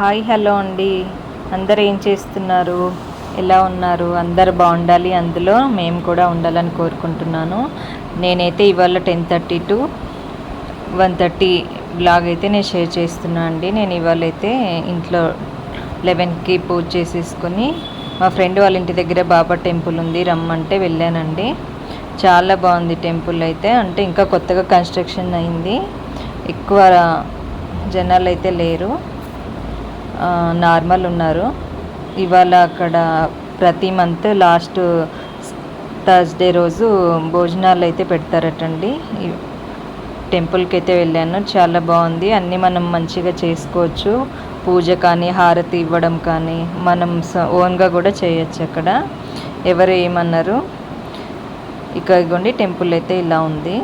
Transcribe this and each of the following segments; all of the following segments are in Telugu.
హాయ్ హలో అండి. అందరు ఏం చేస్తున్నారు? ఎలా ఉన్నారు? అందరు బాగుండాలి అందులో. మేము కూడా ఉండాలని కోరుకుంటున్నాను. నేనైతే ఇవాళ ten thirty to one thirty vlog అయితే నేను షేర్ చేస్తున్నా అండి. నేను ఇవాళ అయితే ఇంట్లో లెవెన్కి పూజ చేసేసుకొని మా ఫ్రెండ్ వాళ్ళ ఇంటి దగ్గర బాబా టెంపుల్ ఉంది రమ్మంటే వెళ్ళానండి. చాలా బాగుంది టెంపుల్ అయితే. అంటే ఇంకా కొత్తగా కన్స్ట్రక్షన్ అయింది. ఎక్కువ జనాలు అయితే లేరు. నార్మల్ ఉన్నారు. ఇవాళ అక్కడ ప్రతి మంత్ లాస్ట్ థర్స్డే రోజు భోజనాలు అయితే పెడతారటండి. టెంపుల్కి అయితే వెళ్ళాను. చాలా బాగుంది. అన్నీ మనం మంచిగా చేసుకోవచ్చు. పూజ కానీ హారతి ఇవ్వడం కానీ మనం స- ఓన్గా కూడా చేయొచ్చు అక్కడ. ఎవరు ఏమన్నారు? ఇక ఇగోండి టెంపుల్ అయితే ఇలా ఉంది.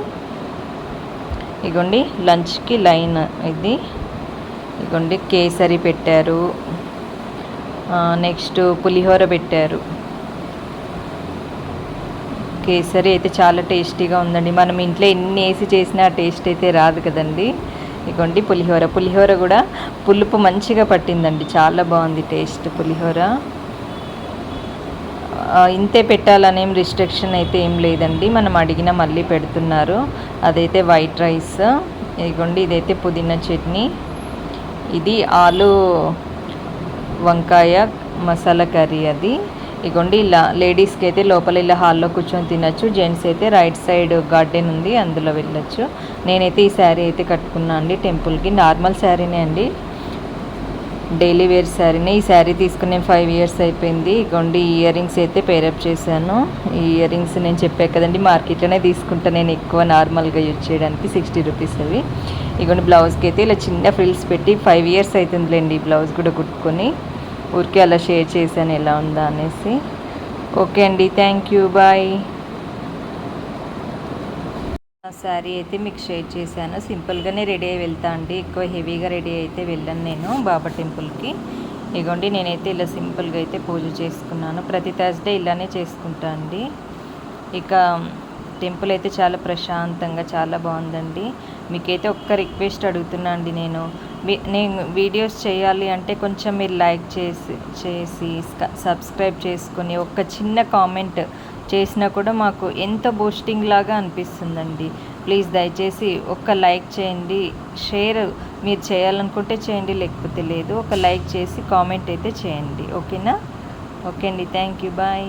ఇగోండి లంచ్కి లైన్ ఇది. ఇదిగోండి కేసరి పెట్టారు. నెక్స్ట్ పులిహోర పెట్టారు. కేసరి అయితే చాలా టేస్టీగా ఉందండి. మనం ఇంట్లో ఎన్ని వేసి చేసినా టేస్ట్ అయితే రాదు కదండి. ఇదిగోండి పులిహోర. పులిహోర కూడా పులుపు మంచిగా పట్టిందండి. చాలా బాగుంది టేస్ట్ పులిహోర. ఇంతే పెట్టాలనేం రిస్ట్రిక్షన్ అయితే ఏం లేదండి. మనం అడిగిన మళ్ళీ పెడుతున్నారు. అదైతే వైట్ రైస్. ఇదిగోండి ఇదైతే పుదీనా చట్నీ. ఇది ఆలు వంకాయ మసాలా కర్రీ అది. ఇగోండి ఇలా లేడీస్కి అయితే లోపల ఇలా హాల్లో కూర్చొని తినచ్చు. జెంట్స్ అయితే రైట్ సైడ్ గార్డెన్ ఉంది అందులో వెళ్ళొచ్చు. నేనైతే ఈ శారీ అయితే కట్టుకున్నా అండి టెంపుల్కి. నార్మల్ శారీనే అండి. డైలీ వేర్ శారీని. ఈ శారీ తీసుకుని నేను ఫైవ్ ఇయర్స్ అయిపోయింది. ఇగోండి ఇయర్ రింగ్స్ అయితే పేరప్ చేశాను. ఈ ఇయర్ రింగ్స్ నేను చెప్పాను కదండి మార్కెట్లోనే తీసుకుంటా. నేను ఎక్కువ నార్మల్గా యూజ్ చేయడానికి సిక్స్టీ రూపీస్ అవి. ఇగోండి బ్లౌజ్కి అయితే ఇలా చిన్న ఫ్రిల్స్ పెట్టి ఫైవ్ ఇయర్స్ అవుతుందిలేండి ఈ బ్లౌజ్ కూడా కుట్టుకొని. ఊరికే అలా షేర్ చేశాను ఎలా ఉందా అనేసి. ఓకే అండి థ్యాంక్ యూ బాయ్. శారీ అయితే మీకు షేర్ చేశాను. సింపుల్గానే రెడీ అయి వెళ్తా అండి. ఎక్కువ హెవీగా రెడీ అయితే వెళ్ళాను నేను బాబా టెంపుల్కి. ఇగోండి నేనైతే ఇలా సింపుల్గా అయితే పూజ చేసుకున్నాను. ప్రతి థర్స్డే ఇలానే చేసుకుంటా అండి. ఇక టెంపుల్ అయితే చాలా ప్రశాంతంగా చాలా బాగుందండి. మీకైతే ఒక్క రిక్వెస్ట్ అడుగుతున్నా అండి నేను. నేను వీడియోస్ చేయాలి అంటే కొంచెం మీరు లైక్ చేసి చేసి సబ్స్క్రైబ్ చేసుకుని ఒక చిన్న కామెంట్ చేసినా కూడా మాకు ఎంత బూస్టింగ్ లాగా అనిపిస్తుందండి. ప్లీజ్ దయచేసి ఒక్క లైక్ చేయండి షేర్ మీరు చేయాలనుకుంటే చేయండి లేకపోతే లేదు. ఒక లైక్ చేసి కామెంట్ అయితే చేయండి. ఓకేనా ఓకే అండి. Thank you bye